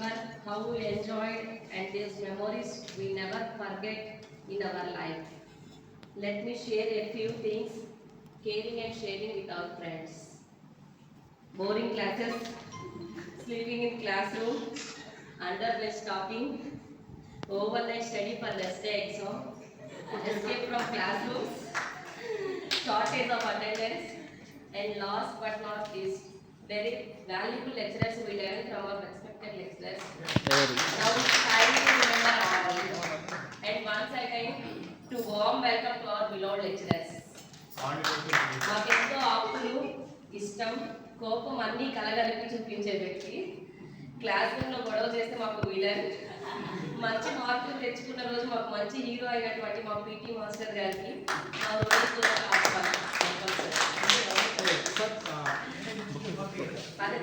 remember how we enjoyed and these memories we never forget in our life. Let me share a few things, caring and sharing with our friends. Boring classes, sleeping in classroom, underbed stopping, overnight study for next day exam, escape from classrooms, shortage of attendance, and last but not least, very valuable lecturers we learn from our respected lecturers. To warm welcome to our beloved lecturers. మాకెంతో ఆప్తులు ఇష్టం కోపం అన్ని కలగలిపి చూపించే వ్యక్తి. Class రూమ్లో గొడవ చేస్తే మాకు విలన్. మంచి మార్కులు తెచ్చుకున్న రోజు మాకు మంచి హీరో అయినటువంటి మా పీటీ మాస్టర్ గారికి మా ఆహ్వానం. అదే,